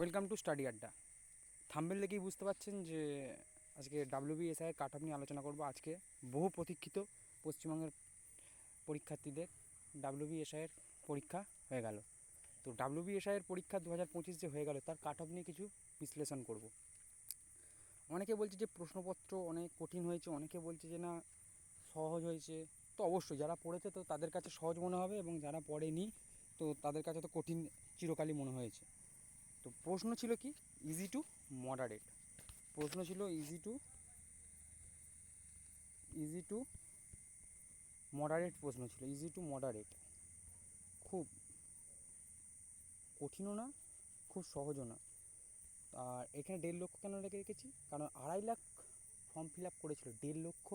Welcome to study Adda. Thumbnail দেখেই বুঝতে পারছেন যে আজকে ডাব্লিউবিএসআই কাট অফ নিয়ে আলোচনা করব। আজকে বহু প্রতীক্ষিত পশ্চিমবঙ্গের পরীক্ষার্থীদের ডাব্লিউবিএসআইয়ের পরীক্ষা হয়ে গেল। তো ডাব্লিউবিএসআইয়ের পরীক্ষা দু হাজার পঁচিশ যে হয়ে গেল, তার কাট অফ নিয়ে কিছু বিশ্লেষণ করব। অনেকে বলছে যে প্রশ্নপত্র অনেক কঠিন হয়েছে, অনেকে বলছে যে না, সহজ হয়েছে। তো অবশ্যই যারা পড়েছে তো তাদের কাছে সহজ মনে হবে এবং যারা পড়েনি তো তাদের কাছে তো কঠিন চিরকালই মনে হয়েছে। তো প্রশ্ন ছিল কি? ইজি টু মডারেট প্রশ্ন ছিল easy to easy to moderate প্রশ্ন ছিল। ইজি টু মডারেট খুব কঠিনও না, খুব সহজও না। আর এখানে দেড় লক্ষ কেন রেখে রেখেছি? কারণ আড়াই লাখ ফর্ম ফিল আপ করেছিল, দেড় লক্ষ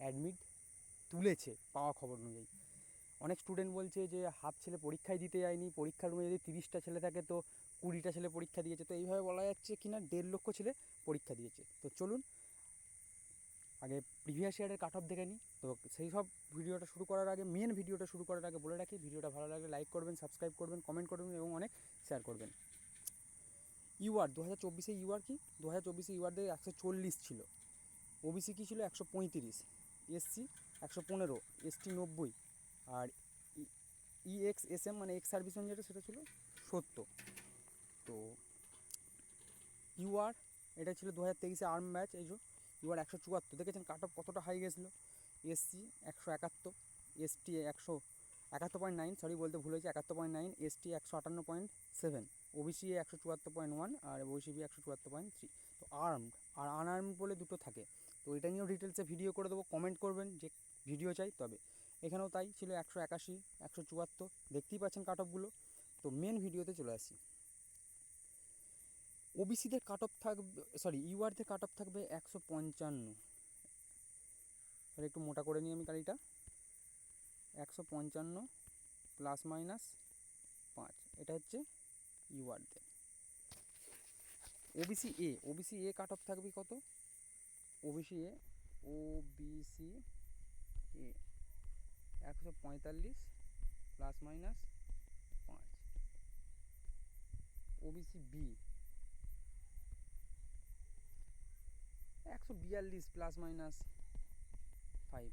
অ্যাডমিট তুলেছে পাওয়া খবর অনুযায়ী। অনেক স্টুডেন্ট বলছে যে, হাফ ছেলে পরীক্ষায় দিতে যায়নি, পরীক্ষার রুমে যদি তিরিশটা ছেলে থাকে তো কুড়িটা ছেলে পরীক্ষা দিয়েছে। তো এইভাবে বলা যাচ্ছে কি না দেড় লক্ষ ছেলে পরীক্ষা দিয়েছে। তো চলুন, আগে প্রিভিয়াস ইয়ারের কাট অফ দেখে নিই। তো সেই সব ভিডিওটা শুরু করার আগে মেন ভিডিওটা শুরু করার আগে বলে রাখি, ভিডিওটা ভালো লাগলে লাইক করবেন সাবস্ক্রাইব করবেন কমেন্ট করবেন এবং অনেক শেয়ার করবেন। ইউআর দু হাজার চব্বিশে ইউআর কি? দু হাজার চব্বিশে ইউআর দিয়ে একশো চল্লিশ ছিল। ওবিসি কী ছিল? একশো পঁয়ত্রিশ। এসসি একশো পনেরো। এসটি নব্বই। আর ইএক্স এস এম মানে এক্স সার্ভিসম্যান যেটা সেটা ছিল সত্তর। তো ইউআর এটা ছিল দু হাজার তেইশে আর্ম ম্যাচ এই যে ইউআর একশো চুয়াত্তর। দেখেছেন কাট অফ কতটা হাই গেছিল? এসসি একশো একাত্তর এসটি একশো একাত্তর পয়েন্ট নাইন সরি বলতে ভুল হয়েছে, একাত্তর পয়েন্ট নাইন এসটি একশো আটান্ন পয়েন্ট সেভেন ওবিসি একশো চুয়াত্তর পয়েন্ট ওয়ান আর ওবিসিবি একশো চুয়াত্তর পয়েন্ট থ্রি তো আর্মড আর আনআর্মড বলে দুটো থাকে। তো এটা নিয়েও ডিটেলসে ভিডিও করে দেবো কমেন্ট করবেন, যে ভিডিও চাই তবে। এখানেও তাই ছিল একশো একাশি, একশো চুয়াত্তর, দেখতেই পাচ্ছেন কাট অফগুলো তো মেন ভিডিওতে চলে আসি। ওবিসিদের কাট অফ থাকবে সরি ইউআরদের কাট অফ থাকবে একশো পঞ্চান্ন। একটু মোটা করে নিই আমি গাড়িটা। একশো পঞ্চান্ন প্লাস মাইনাস পাঁচ, এটা হচ্ছে ইউআরদের OBC A OBC A cut off থাকবে কত? ওবিসি এ ওবিসি এ একশো পঁয়তাল্লিশ প্লাস মাইনাস পাঁচ। ওবিসি বি একশো বিয়াল্লিশ plus minus five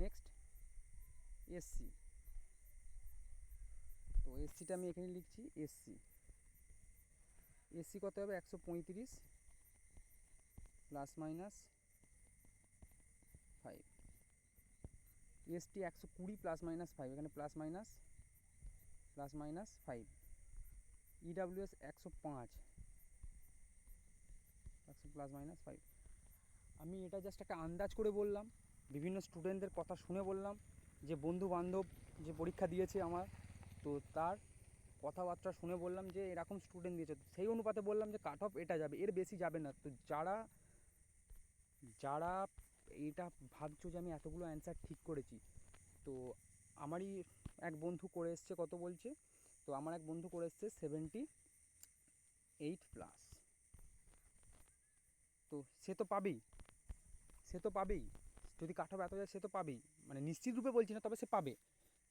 next SC তো এসসিটা আমি এখানে লিখছি এসসি এসসি কত হবে? একশো পঁয়ত্রিশ প্লাস মাইনাস ফাইভ এসটি একশো কুড়ি প্লাস মাইনাস ফাইভ এখানে plus minus plus minus five EWS একশো পাঁচ। প্লাস মাইনাস ফাইভ আমি এটা জাস্ট একটা আন্দাজ করে বললাম, বিভিন্ন স্টুডেন্টদের কথা শুনে বললাম, যে বন্ধু বান্ধব যে পরীক্ষা দিয়েছে আমার, তো তার কথাবার্তা শুনে বললাম যে এরকম স্টুডেন্ট দিয়েছে। সেই অনুপাতে বললাম যে কাট অফ এটা যাবে, এর বেশি যাবে না। তো যারা যারা এটা ভাবছ যে আমি এতগুলো অ্যান্সার ঠিক করেছি, তো আমারই এক বন্ধু করে এসছে, কত বলছে? তো আমার এক বন্ধু করে এসছে সেভেন্টি এইট প্লাস তো সে তো পাবেই। সে তো পাবেই। যদি কাঠ এত যায় সে তো পাবেই। মানে নিশ্চিত রূপে বলছি না, তবে সে পাবে।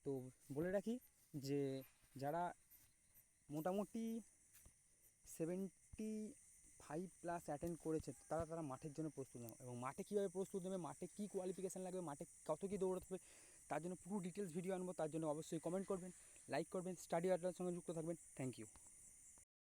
তো বলে রাখি যে যারা মোটামুটি সেভেন্টি ফাইভ প্লাস অ্যাটেন্ড করেছে, তারা তারা মাঠের জন্য প্রস্তুত নাও এবং মাঠে কীভাবে প্রস্তুত নেবে, মাঠে কী কোয়ালিফিকেশান লাগবে, মাঠে কত কী দৌড়াতে হবে, তার জন্য পুরো ডিটেলস ভিডিও আনব, তার জন্য অবশ্যই কমেন্ট করবেন লাইক করবেন স্টাডি আড্ডার সঙ্গে যুক্ত থাকবেন। Thank you